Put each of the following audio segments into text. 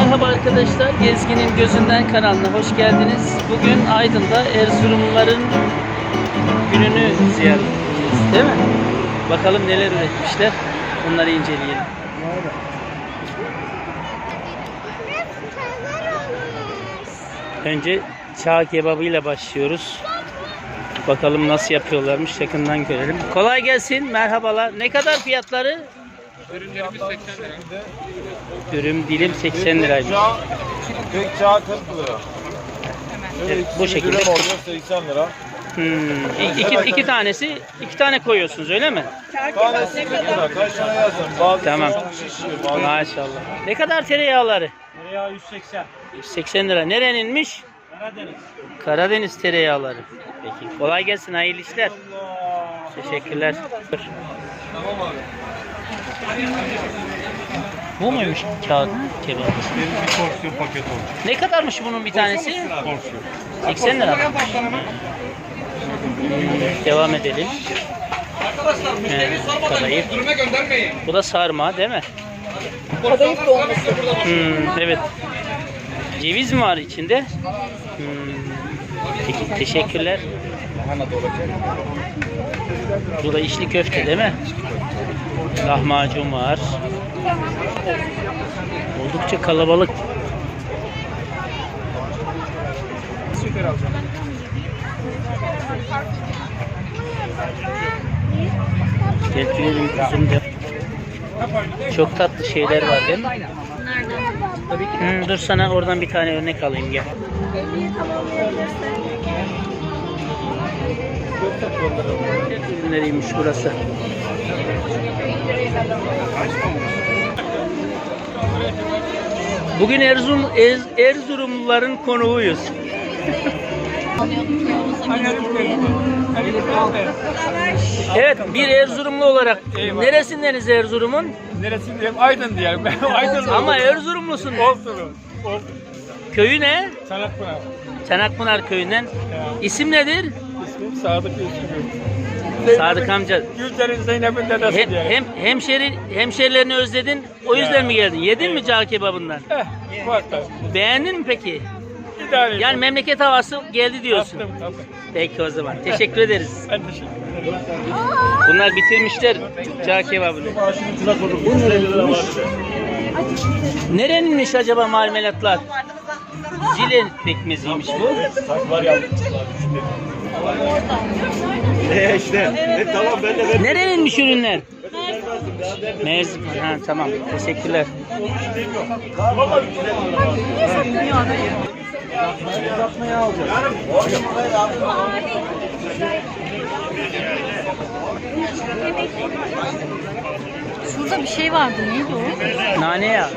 Merhaba arkadaşlar. Gezginin Gözünden kanalına hoş geldiniz. Bugün Aydın'da Erzurumluların gününü ziyaret edeceğiz. Değil mi? Bakalım neler üretmişler. Onları inceleyelim. Önce çağ kebabıyla başlıyoruz. Bakalım nasıl yapıyorlarmış yakından görelim. Kolay gelsin. Merhabalar. Ne kadar fiyatları? Dürüm dilim 80 liraymış. Tek çağ 40 lira. Evet, bu şekilde. dürüm oluyor 80 lira. Hmm. İ- iki, iki tanesi, iki tane koyuyorsunuz öyle mi? Tanesi 40 lira. Kaç tane yazın? Bazı Tamam. şişiyor. Bazı Maşallah. Ne kadar tereyağları? Tereyağı 180. 180 lira. Nereninmiş? Karadeniz. Karadeniz tereyağları. Peki. Kolay gelsin. Hayırlı işler. Teşekkürler. Bu muymuş kağıt kebabı? bir porsiyon paket olacak. Ne kadarmış bunun bir tanesi? Porsiyon. 80 lira. Devam edelim. Ee, kadayıf. Bu da sarma değil mi? Kadayıf dolması. Hmm, evet. Ceviz mi var içinde? Hmm. Peki, teşekkürler. Bu da içli köfte değil mi? Lahmacun var. Oldukça kalabalık. Getiriyorum kuzum de. Çok tatlı şeyler var değil mi? Hmm, dur sana oradan bir tane örnek alayım gel. Nereymiş burası? Bugün Erzurum, Ez- Erzurumluların konuğuyuz. Evet, bir Erzurumlu olarak neresindeniz Erzurum'un? Neresindeyim? Aydın diyelim. Aydın Ama Erzurumlusun. Olsun. Köyü ne? Sanatpınar. Çanakpınar köyünden. İsim nedir? Sadık Yusuf. Sadık amca. Gülcer'in Zeynep'in dedesi Hem, diyelim. hem hemşeri hemşerilerini özledin. O yüzden mi geldin? Yedin mi cağ kebabından? Eh. Beğendin mi peki? İdare Yani memleket havası geldi diyorsun. Yaptım tabii. Peki o zaman. Teşekkür ederiz. Ben teşekkür ederim. Bunlar bitirmişler cağ kebabını. Nereninmiş acaba marmelatlar? Zile pekmeziymiş bu. E işte. E tamam ben de ben. Nereninmiş ürünler? Merz. Ha tamam. Teşekkürler. Şurada bir şey vardı. Neydi o? Nane ya.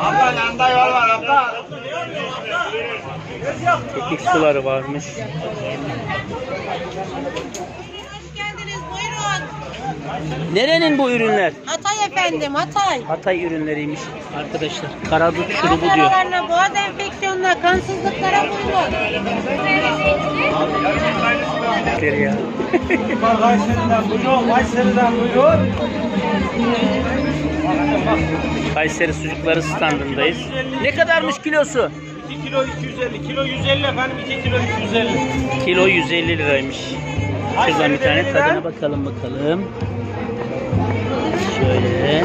Abla yanda yol var abla. Kekik suları varmış. Nerenin bu ürünler? Hatay efendim Hatay. Hatay ürünleriymiş arkadaşlar. Karadut şurubu diyor. Yaralarına, boğaz enfeksiyonuna, kansızlıklara buyurun. ya. Kayseri'den buyurun. Kayseri'den buyurun. Kayseri sucukları standındayız. Ne kadarmış kilosu? 2 kilo 250. Kilo 150 efendim. 2 kilo 250. Kilo 150 liraymış. Şuradan bir tane tadına bakalım bakalım. Şöyle.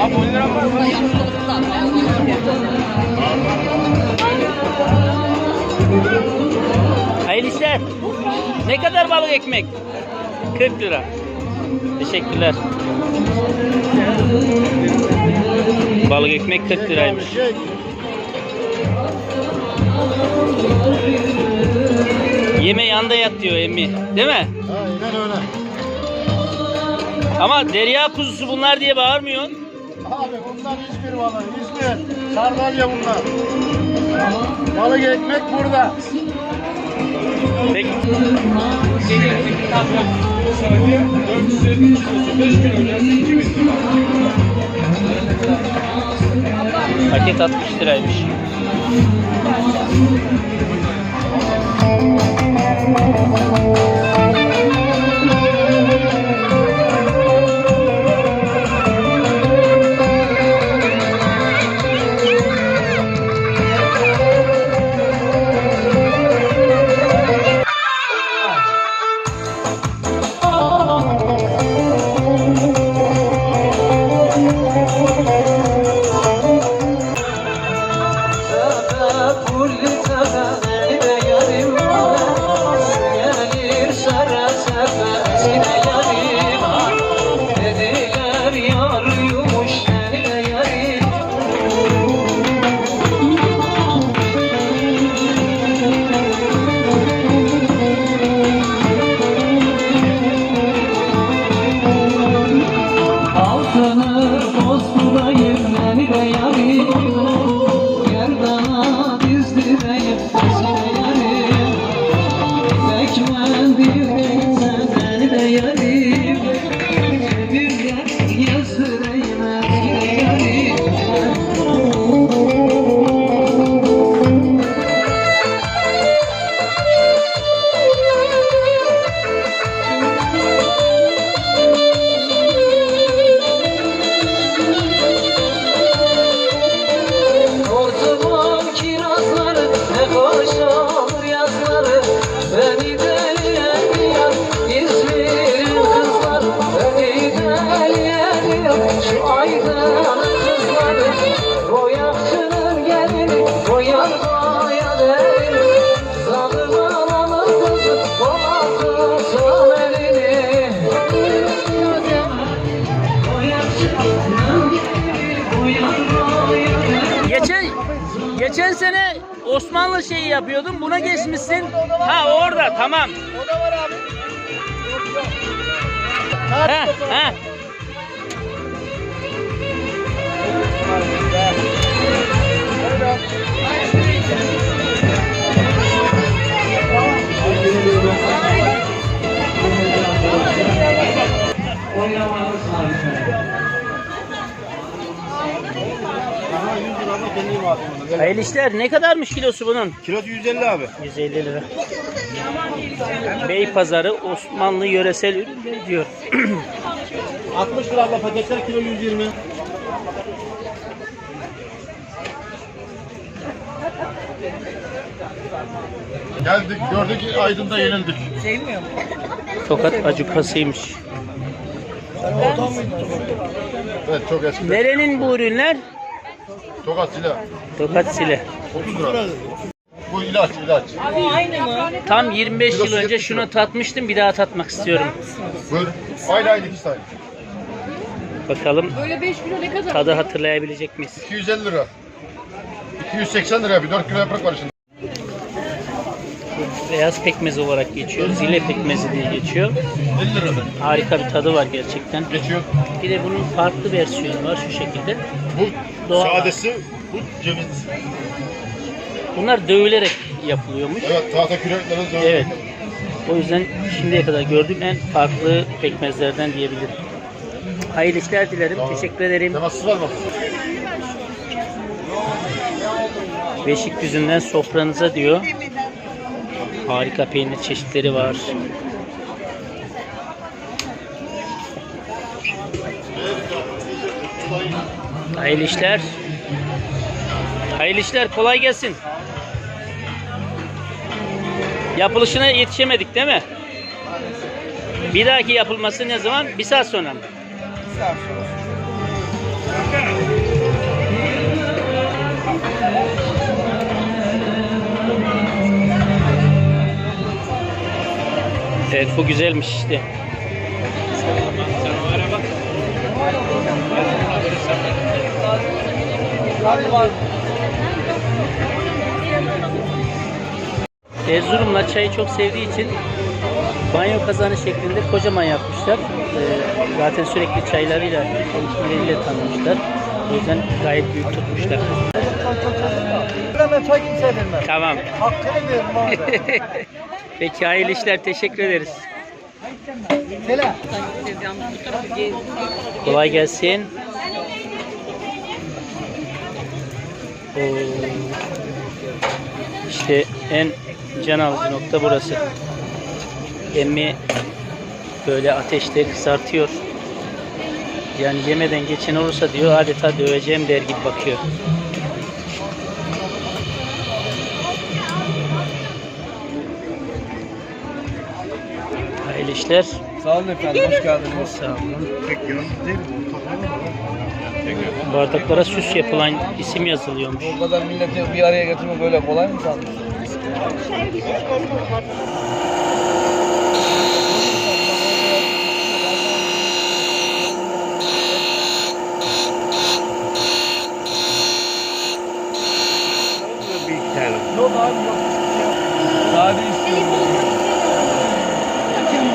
Abi 10 Ne kadar balık ekmek? 40 lira. Teşekkürler. Balık ekmek 40 liraymış. Yeme yanda yat diyor emmi. Değil mi? Aynen öyle. Ama derya kuzusu bunlar diye bağırmıyorsun. Abi bunlar İzmir balığı. İzmir. Sardalya bunlar. Balık ekmek burada. Peki. Paket 60 liraymış. Altını tamam. O da var abi. Ha ha. Oynamanız harika. Hayırlı işler. Ne kadarmış kilosu bunun? Kilosu 150 abi. 150 lira. Bey pazarı Osmanlı yöresel ürünleri diyor. 60 lira abla paketler kilo 120. Geldik gördük Aydın'da yenildik. Tokat acukasıymış. Evet çok eski. Nerenin bu ürünler? Tokat silah. Tokat Sile. 30 lira. Bu ilaç ilaç. Tam 25 yıl önce şunu tatmıştım. Bir daha tatmak istiyorum. Buyur. Aynı aynı iki tane. Bakalım Böyle 5 kilo ne kadar? tadı hatırlayabilecek miyiz? 250 lira. 280 lira bir 4 kilo yaprak var içinde. Beyaz pekmez olarak geçiyor. Zile pekmezi diye geçiyor. 50 lira. Harika bir tadı var gerçekten. Geçiyor. Bir de bunun farklı versiyonu var şu şekilde. Bu Doğal. sadesi, bu ceviz. Bunlar dövülerek yapılıyormuş. Evet tahta küreklerin dövülü. Evet. O yüzden şimdiye kadar gördüğüm en farklı pekmezlerden diyebilirim. Hayırlı işler dilerim. Tamam. Teşekkür ederim. Temassız var mı? Beşikdüzü'nden sofranıza diyor. Harika peynir çeşitleri var. Hayırlı işler. Hayırlı işler. Kolay gelsin. Yapılışına yetişemedik değil mi? Bir dahaki yapılması ne zaman? Bir saat sonra mı? Evet bu güzelmiş işte. Erzurumlar çayı çok sevdiği için banyo kazanı şeklinde kocaman yapmışlar. Ee, zaten sürekli çaylarıyla, çalışmalarıyla tanınmışlar. O yüzden gayet büyük tutmuşlar. Ben çay kimseye vermem. Tamam. Hakkını veririm abi. Peki hayırlı işler teşekkür ederiz. Kolay gelsin. Oo. İşte en can alıcı nokta burası. Emmi böyle ateşte kızartıyor. Yani yemeden geçen olursa diyor adeta döveceğim der gibi bakıyor. Hayırlı işler. Sağ olun efendim, hoş geldiniz. Sağ olun. Bardaklara süs yapılan isim yazılıyormuş. Bu kadar milleti bir araya getirme böyle kolay mı sandın? Yok abi yok. Sade istiyorum.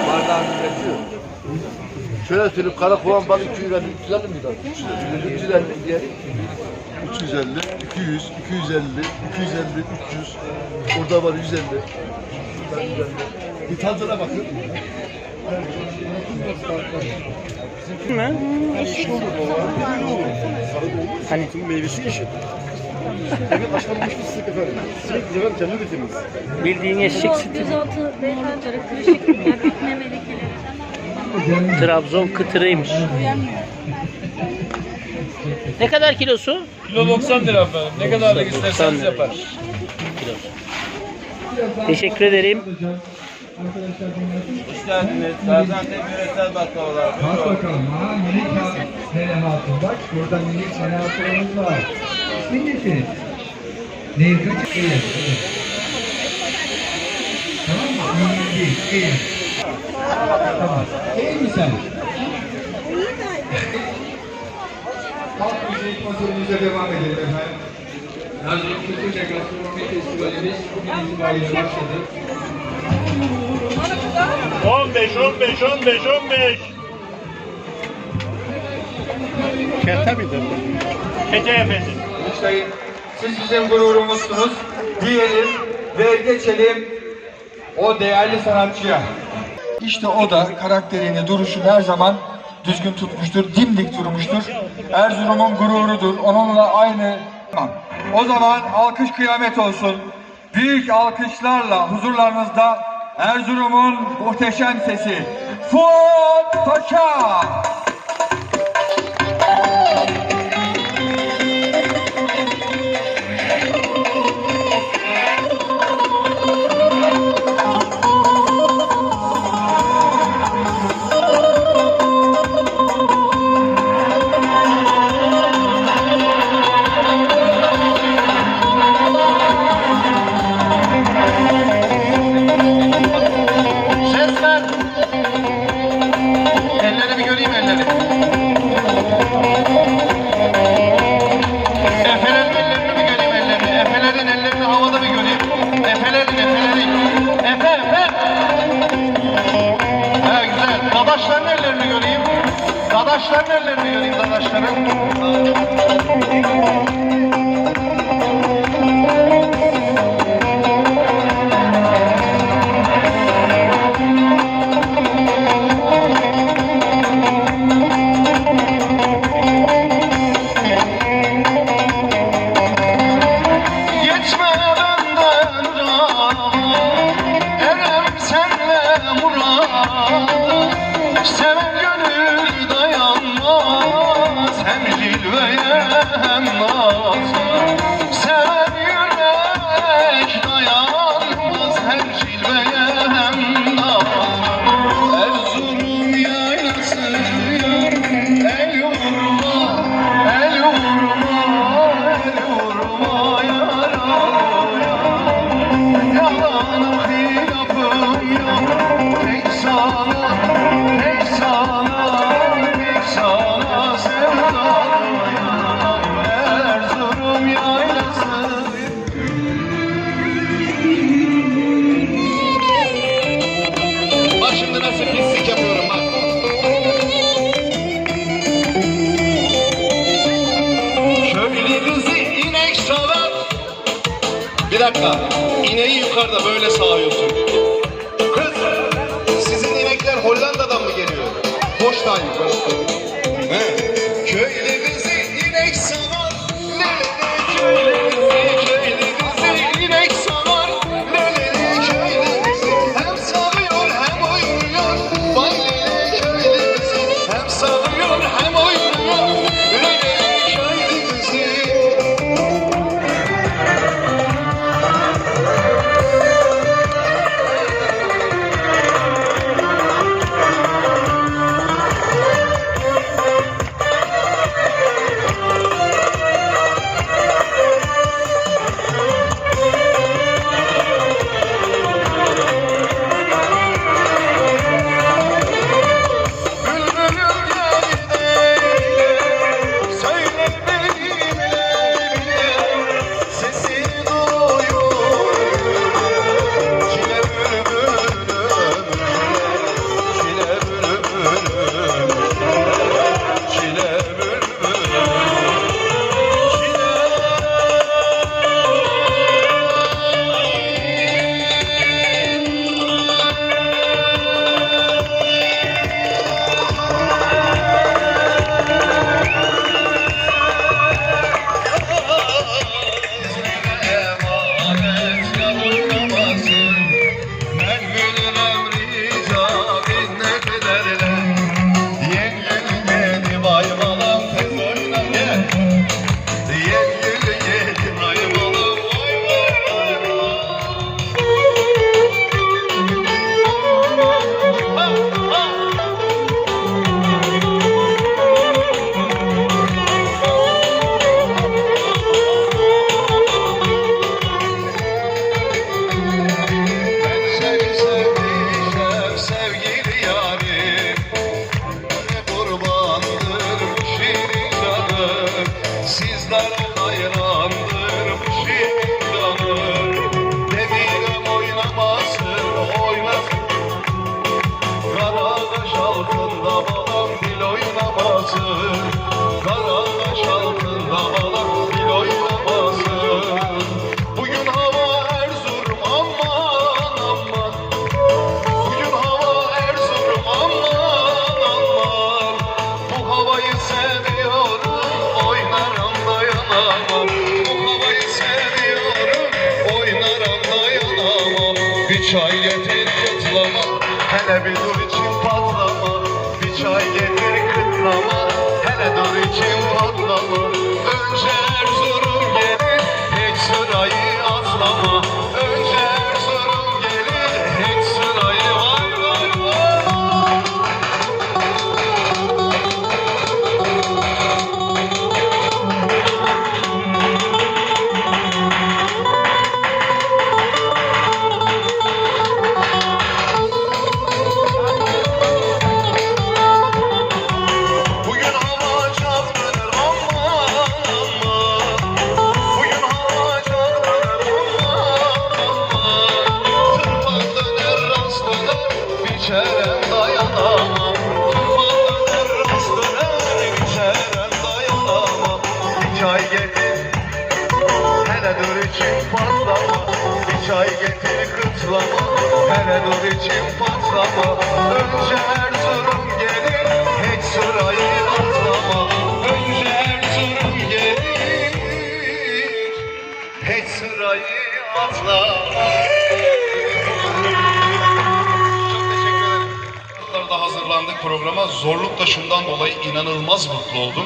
Bardağın üretiyor. Şöyle söyleyeyim, kara kovan balı 250, 350 miydi? 350 diye. 350, 200, 250, 250, 300. Orada var 150. Şurada 150. Bir tadına bakın. Mi? Hani Meyvesi yeşil. Evet, haşlanmış fıstık efendim. Sürekli efendim kendi üretimimiz. bildiğin eşek sütü. Gözaltı beyefendileri kırışık. Trabzon kıtırıymış. Ne kadar kilosu? Kilo 90 lira efendim. Ne kadarlık 90 isterseniz yapar. Kilosu. Teşekkür ederim. Hoş geldiniz. Gaziantep Yöresel Baklavalar. Bak bakalım. Ha, minik ha, sene hatun. Bak burada minik sene hatunumuz var. İsmin ne senin? Nehir kaç? Evet. Tamam mı? Nehir değil. Eğil. Tamam. Eğil mi sen? Konserimize devam edelim efendim. Nazım Kültür ve Gastronomi Festivalimiz bugün itibariyle başladı. 15, 15, 15, 15. Kete midir? Keçe efendim. Sayın, siz bizim gururumuzsunuz. Diyelim ve geçelim o değerli sanatçıya. İşte o da karakterini, duruşunu her zaman düzgün tutmuştur, dimdik durmuştur. Erzurum'un gururudur. Onunla aynı. O zaman alkış kıyamet olsun. Büyük alkışlarla huzurlarınızda Erzurum'un muhteşem sesi. Fuat Paşa. Seven gönül dayanmaz Hem cilveye hem naza dakika. İneği yukarıda böyle sağıyorsun. Kız, sizin inekler Hollanda'dan mı geliyor? Boştan yukarı. He. İnek savan, nerede köylümüzü? programa zorlukla şundan dolayı inanılmaz mutlu oldum.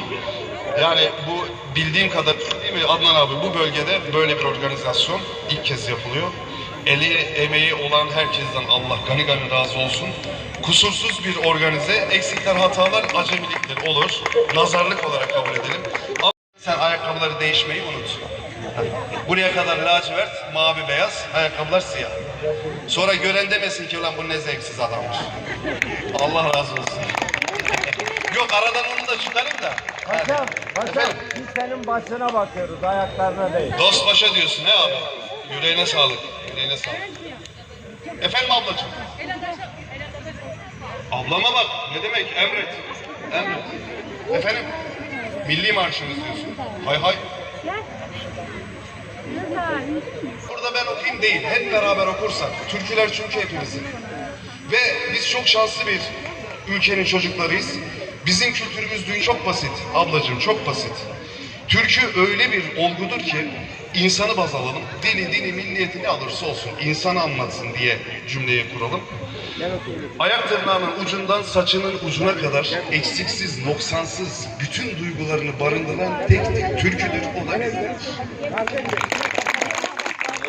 Yani bu bildiğim kadar değil mi Adnan abi bu bölgede böyle bir organizasyon ilk kez yapılıyor. Eli emeği olan herkesten Allah gani gani razı olsun. Kusursuz bir organize, eksikler hatalar acemiliktir olur. Nazarlık olarak kabul edelim. Ama sen ayakkabıları değişmeyi unut. Buraya kadar lacivert, mavi beyaz, ayakkabılar siyah. Sonra gören demesin ki ulan bu ne zevksiz adammış. Allah razı olsun. Yok aradan onu da çıkarayım da. Paşam, paşam biz senin başına bakıyoruz, ayaklarına değil. Dost başa diyorsun he abi. Yüreğine sağlık, yüreğine sağlık. Efendim ablacığım? Ablama bak, ne demek emret. Emret. Efendim? Milli marşımız diyorsun. Hay hay. Burada ben okuyayım değil, hep beraber okursak. Türküler çünkü hepimizin. Ve biz çok şanslı bir ülkenin çocuklarıyız. Bizim kültürümüz dünya çok basit ablacığım, çok basit. Türkü öyle bir olgudur ki insanı baz alalım. Dini, dini, milliyeti ne alırsa olsun insanı anlatsın diye cümleye kuralım. Ayak tırnağının ucundan saçının ucuna kadar eksiksiz, noksansız bütün duygularını barındıran tek tek türküdür. O da bizdir.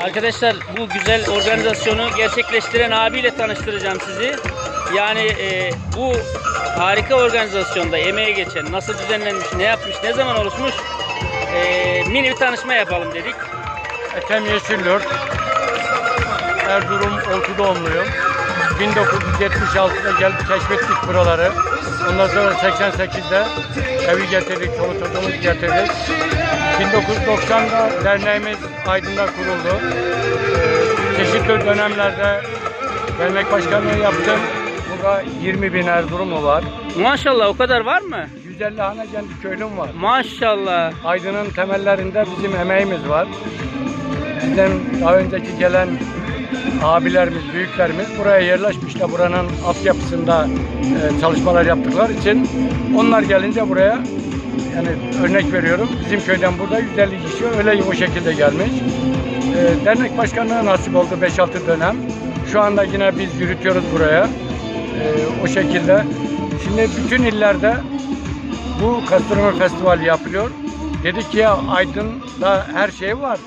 Arkadaşlar bu güzel organizasyonu gerçekleştiren abiyle tanıştıracağım sizi. Yani e, bu harika organizasyonda emeğe geçen, nasıl düzenlenmiş, ne yapmış, ne zaman oluşmuş e, mini bir tanışma yapalım dedik. Ethem Yeşillurt. Erzurum Oltu doğumluyum. 1976'da gelip keşfettik buraları. Ondan sonra 88'de evi getirdik, çoluk çocuğumuzu getirdik. 1990'da derneğimiz Aydın'da kuruldu. Ee, Çeşitli dönemlerde dernek başkanlığı yaptım. Burada 20 bin Erzurumlu var. Maşallah o kadar var mı? 150 hane kendi köylüm var. Maşallah. Aydın'ın temellerinde bizim emeğimiz var. Bizden daha önceki gelen abilerimiz, büyüklerimiz buraya yerleşmişler. Buranın altyapısında e, çalışmalar yaptıkları için onlar gelince buraya yani örnek veriyorum bizim köyden burada 150 kişi öyle o şekilde gelmiş. E, dernek başkanlığı nasip oldu 5-6 dönem. Şu anda yine biz yürütüyoruz buraya. E, o şekilde. Şimdi bütün illerde bu gastronomi festivali yapılıyor. Dedik ki ya Aydın'da her şey var.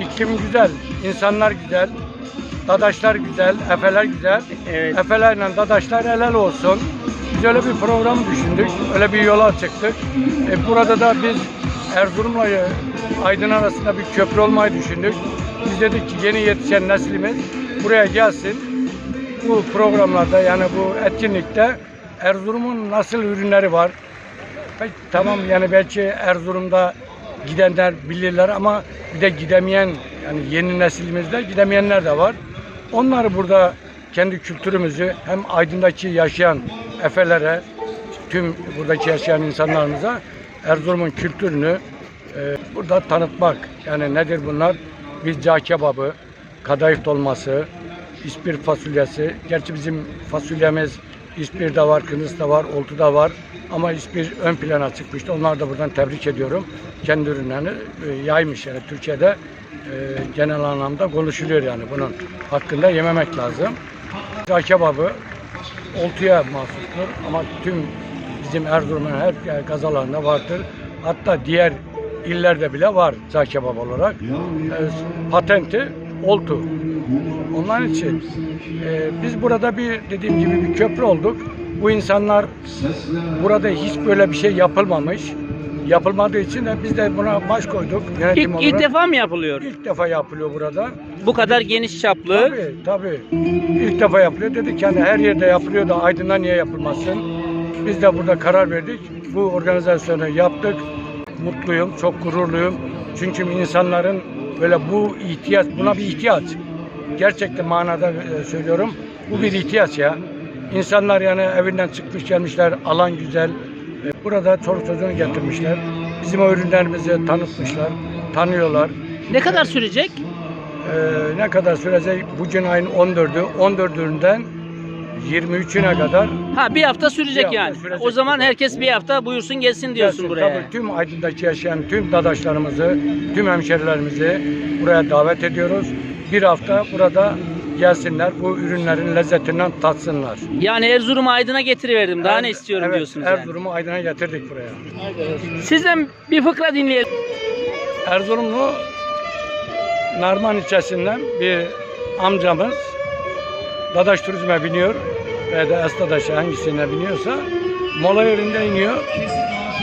İklim güzel, insanlar güzel, dadaşlar güzel, efeler güzel. Evet. Efelerle dadaşlar helal olsun. Biz öyle bir program düşündük, öyle bir yola çıktık. E, burada da biz Erzurum'la Aydın arasında bir köprü olmayı düşündük. Biz dedik ki yeni yetişen neslimiz buraya gelsin. Bu programlarda yani bu etkinlikte Erzurum'un nasıl ürünleri var, Peki, tamam yani belki Erzurum'da gidenler bilirler ama bir de gidemeyen yani yeni neslimizde gidemeyenler de var. Onları burada kendi kültürümüzü hem Aydın'daki yaşayan efelere, tüm buradaki yaşayan insanlarımıza Erzurum'un kültürünü e, burada tanıtmak. Yani nedir bunlar? Biz cağ kebabı, kadayıf dolması, ispir fasulyesi. Gerçi bizim fasulyemiz İspir de var, Kıbrıs da var, Oltu da var. Ama İspir ön plana çıkmıştı. Onları da buradan tebrik ediyorum. Kendi ürünlerini e, yaymış yani Türkiye'de e, genel anlamda konuşuluyor yani bunun hakkında yememek lazım. Cağ kebabı Oltu'ya mahsustur ama tüm bizim Erzurum'un her gazalarında vardır. Hatta diğer illerde bile var cağ kebap olarak. E, patenti Oltu. Onun için e, biz burada bir dediğim gibi bir köprü olduk. Bu insanlar burada hiç böyle bir şey yapılmamış. Yapılmadığı için de biz de buna baş koyduk. Yönetim İlk, ilk olarak. defa mı yapılıyor? İlk defa yapılıyor burada. Bu kadar geniş çaplı. Tabii tabii. İlk defa yapılıyor. Dedik yani her yerde yapılıyor da Aydın'da niye yapılmasın? Biz de burada karar verdik. Bu organizasyonu yaptık. Mutluyum, çok gururluyum. Çünkü insanların böyle bu ihtiyaç, buna bir ihtiyaç. Gerçekten manada e, söylüyorum. Bu bir ihtiyaç ya. İnsanlar yani evinden çıkmış gelmişler, alan güzel. Burada çoluk çocuğunu getirmişler. Bizim o ürünlerimizi tanıtmışlar, tanıyorlar. Ne kadar sürecek? Ee, ne kadar sürecek? Bugün ayın 14'ü. 14'ünden 23'üne kadar Ha bir hafta sürecek hafta yani. sürecek. O zaman herkes bir hafta buyursun gelsin diyorsun gelsin. buraya. Tabii tüm Aydın'daki yaşayan tüm dadaşlarımızı, tüm hemşerilerimizi buraya davet ediyoruz. Bir hafta burada gelsinler, bu ürünlerin lezzetinden tatsınlar. Yani Erzurum'u Aydın'a getiriverdim. Daha ne istiyorum evet, diyorsunuz yani. Erzurum'u Aydın'a getirdik buraya. Sizden bir fıkra dinleyelim. Erzurumlu Narman ilçesinden bir amcamız Dadaş Turizm'e biniyor ve de Esdadaş'a hangisine biniyorsa mola yerinde iniyor.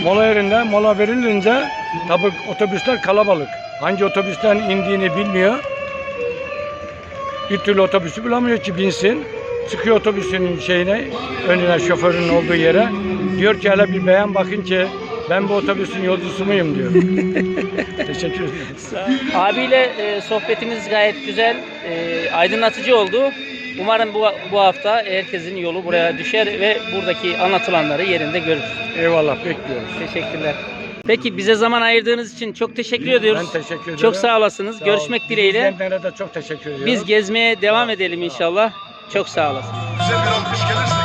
Mola yerinde mola verilince tabi otobüsler kalabalık. Hangi otobüsten indiğini bilmiyor. Bir türlü otobüsü bulamıyor ki binsin. Çıkıyor otobüsün şeyine, önüne şoförün olduğu yere. Diyor ki hele bir beğen bakın ki ben bu otobüsün yolcusu muyum diyor. Teşekkür ederim. Abiyle e, sohbetimiz gayet güzel, e, aydınlatıcı oldu. Umarım bu, bu hafta herkesin yolu buraya düşer ve buradaki anlatılanları yerinde görür. Eyvallah bekliyoruz. Teşekkürler. Peki bize zaman ayırdığınız için çok teşekkür ediyoruz. Ben teşekkür ederim. Çok sağ olasınız. Sağ Görüşmek olun. dileğyle. İzleyenlere de çok teşekkür ediyorum. Biz gezmeye devam edelim inşallah. Çok sağ olasın. Güzel bir alkış gelirse